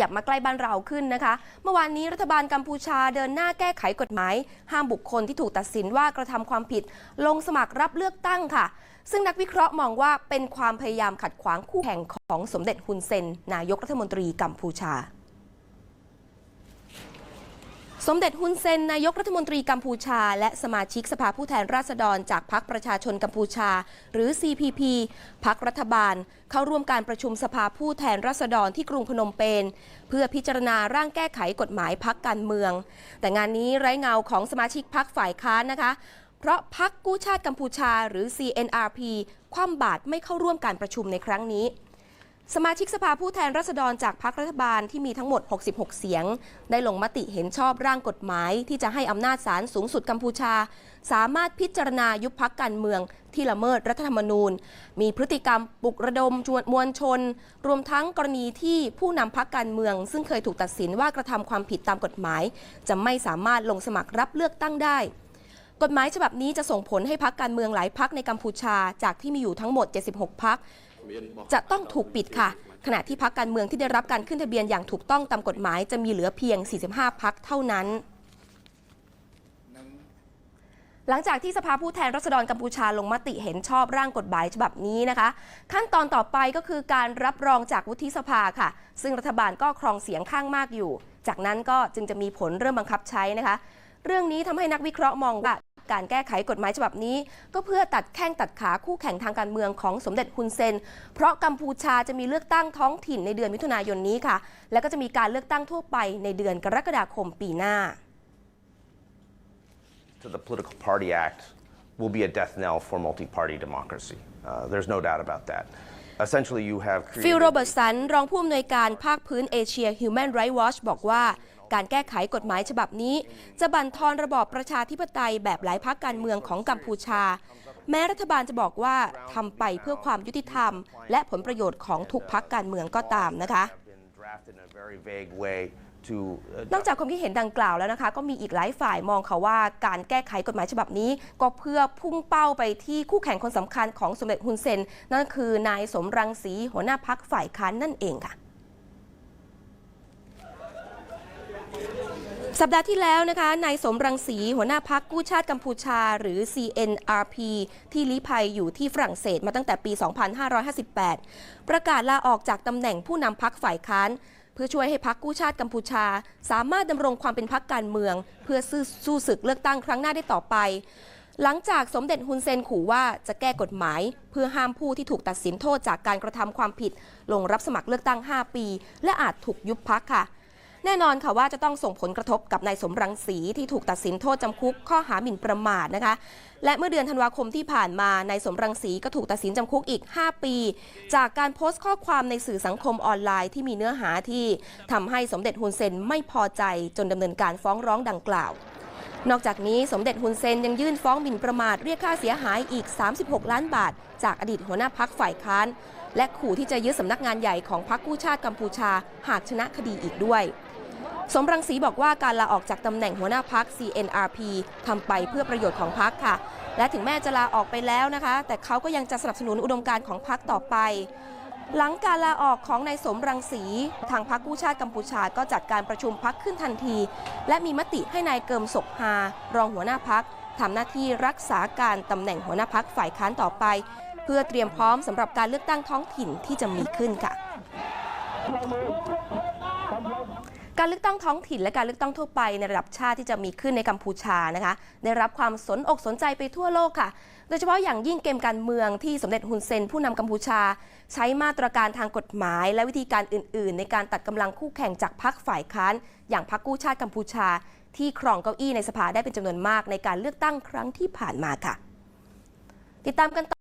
ยับมาใกล้บ้านเราขึ้นนะคะ เมื่อวานนี้รัฐบาลกัมพูชาเดินหน้าแก้ไขกฎหมาย ห้ามบุคคลที่ถูกตัดสินว่ากระทำความผิด ลงสมัครรับเลือกตั้งค่ะ ซึ่งนักวิเคราะห์มองว่าเป็นความพยายามขัดขวางคู่แข่งของสมเด็จฮุนเซน นายกรัฐมนตรีกัมพูชา สมเด็จฮุนเซนนายกรัฐมนตรีกัมพูชา และสมาชิกสภาผู้แทนราษฎร จากพรรคประชาชนกัมพูชา หรือ CPP พรรครัฐบาล เข้าร่วมการประชุมสภาผู้แทนราษฎรที่กรุงพนมเปญเพื่อพิจารณาร่างแก้ไขกฎหมายพักการเมือง แต่งานนี้ไร้เงาของสมาชิกพักฝ่ายค้านนะคะ เพราะพักกู้ชาติกัมพูชาหรือ CNRP คว่ำบาตรไม่เข้าร่วมการประชุมในครั้งนี้ สมาชิกสภาผู้แทนราษฎรจากพรรครัฐบาลที่มีทั้งหมด 66 เสียง ได้ลงมติเห็นชอบร่างกฎหมายที่จะให้อำนาจศาลสูงสุดกัมพูชา สามารถพิจารณายุบพักการเมืองที่ละเมิดรัฐธรรมนูญ มีพฤติกรรมปลุกระดมจวนมวลชน รวมทั้งกรณีที่ผู้นำพักการเมือง ซึ่งเคยถูกตัดสินว่ากระทำความผิดตามกฎหมาย จะไม่สามารถลงสมัครรับเลือกตั้งได้กฎหมายฉบับนี้จะส่งผลให้พักการเมืองหลายพักในกัมพูชาจากที่มีอยู่ทั้งหมด 76 พัก จะต้องถูกปิดค่ะ ขณะที่พักการเมืองที่ได้รับการขึ้นทะเบียนอย่างถูกต้องตามกฎหมายจะมีเหลือเพียง 45 พักเท่านั้นหลังจากที่สภาผู้แทนราษฎรกัมพูชาลงมติเห็นชอบร่างกฎหมายฉบับนี้นะคะ ขั้นตอนต่อไปก็คือการรับรองจากวุฒิสภาค่ะ ซึ่งรัฐบาลก็ครองเสียงข้างมากอยู่ จากนั้นก็จึงจะมีผลเริ่มบังคับใช้นะคะ เรื่องนี้ทำให้นักวิเคราะห์มองว่า การแก้ไขกฎหมายฉบับนี้ ก็เพื่อตัดแข้งตัดขาคู่แข่งทางการเมืองของสมเด็จฮุนเซน เพราะกัมพูชาจะมีเลือกตั้งท้องถิ่นในเดือนมิถุนายนนี้ค่ะ แล้วก็จะมีการเลือกตั้งทั่วไปในเดือนกรกฎาคมปีหน้า to the Political Party Act will be a death knell for multi-party democracy. Uh, there's no doubt about that. Essentially, you have ฟิลโรเบิร์ตสันรองผู้อำนวยการภาคพื้นเอเชีย Human Rights Watch บอกว่า การแก้ไขกฎหมายฉบับนี้ จะบั่นทอนระบอบประชาธิปไตยแบบหลายพักการเมืองของกัมพูชา แม้รัฐบาลจะบอกว่าทำไปเพื่อความยุติธรรม และผลประโยชน์ของทุกพักการเมืองก็ตามนะคะ to นอกจากความคิดเห็นดังกล่าวแล้วนะคะ ก็มีอีกหลายฝ่ายมองค่ะว่าการแก้ไขกฎหมายฉบับนี้ ก็เพื่อพุ่งเป้าไปที่คู่แข่งคนสำคัญของสมเด็จฮุนเซน นั่นคือนายสมรังสีหัวหน้าพักฝ่ายค้านนั่นเองค่ะ สัปดาห์ที่แล้วนะคะนายสมรังสีหัวหน้าพักกู้ชาติกัมพูชา หรือ CNRP ที่ลี้ภัยอยู่ที่ฝรั่งเศสมาตั้งแต่ปี 2558 ประกาศลาออกจากตำแหน่งผู้นำพักฝ่ายค้าน พื่อช่วยให้พักกู้ชาติกัมพูชา สามารถดำรงความเป็นพักการเมือง เพื่อสู้สู้ศึกเลือกตั้งครั้งหน้าได้ต่อไป หลังจากสมเด็จฮุนเซนขู่ว่าจะแก้กฎหมาย เพื่อห้ามผู้ที่ถูกตัดสินโทษจากการกระทำความผิด ลงรับสมัครเลือกตั้ง 5 ปี และอาจถูกยุบพักค่ะ แน่นอนค่ะว่าจะต้องส่งผลกระทบกับนายสมรังสีที่ถูกตัดสินโทษจำคุกข้อหาหมิ่นประมาทนะคะ และเมื่อเดือนธันวาคมที่ผ่านมานายสมรังสีก็ถูกตัดสินจำคุกอีก 5 ปี จากการโพสต์ข้อความในสื่อสังคมออนไลน์ที่มีเนื้อหาที่ทำให้สมเด็จฮุนเซนไม่พอใจจนดำเนินการฟ้องร้องดังกล่าวนอกจากนี้สมเด็จฮุนเซนยังยื่นฟ้องหมิ่นประมาทเรียกค่าเสียหายอีก 36 ล้านบาท จากอดีตหัวหน้าพักฝ่ายค้าน และขู่ที่จะยึดสำนักงานใหญ่ของพรรคกู้ชาติกัมพูชา หากชนะคดีอีกด้วย สมรังสีบอกว่าการลาออกจากตำแหน่งหัวหน้าพัก CNRP ทำไปเพื่อประโยชน์ของพักค่ะ และถึงแม้จะลาออกไปแล้วนะคะ แต่เขาก็ยังจะสนับสนุนอุดมการณ์ของพักต่อไป หลังการลาออกของนายสมรังสี ทางพรรคกู้ชาติกัมพูชาก็จัดการประชุมพักขึ้นทันที และมีมติให้นายเกิมศกฮารองหัวหน้าพักทำหน้าที่รักษาการตำแหน่งหัวหน้าพักฝ่ายค้านต่อไป เพื่อเตรียมพร้อมสำหรับการเลือกตั้งท้องถิ่นที่จะมีขึ้นค่ะ การเลือกตั้งท้องถิ่นและการเลือกตั้งทั่วไปในระดับชาติที่จะมีขึ้นในกัมพูชานะคะ ได้รับความสนอกสนใจไปทั่วโลกค่ะ โดยเฉพาะอย่างยิ่งเกมการเมืองที่สมเด็จฮุนเซนผู้นำกัมพูชา ใช้มาตรการทางกฎหมาย และวิธีการอื่น ๆ ในการตัดกำลังคู่แข่งจากพรรคฝ่ายค้าน อย่างพรรคกู้ชาติกัมพูชา ที่ครองเก้าอี้ในสภาได้เป็นจำนวนมากในการเลือกตั้งครั้งที่ผ่านมาค่ะ ติดตามกันต่อ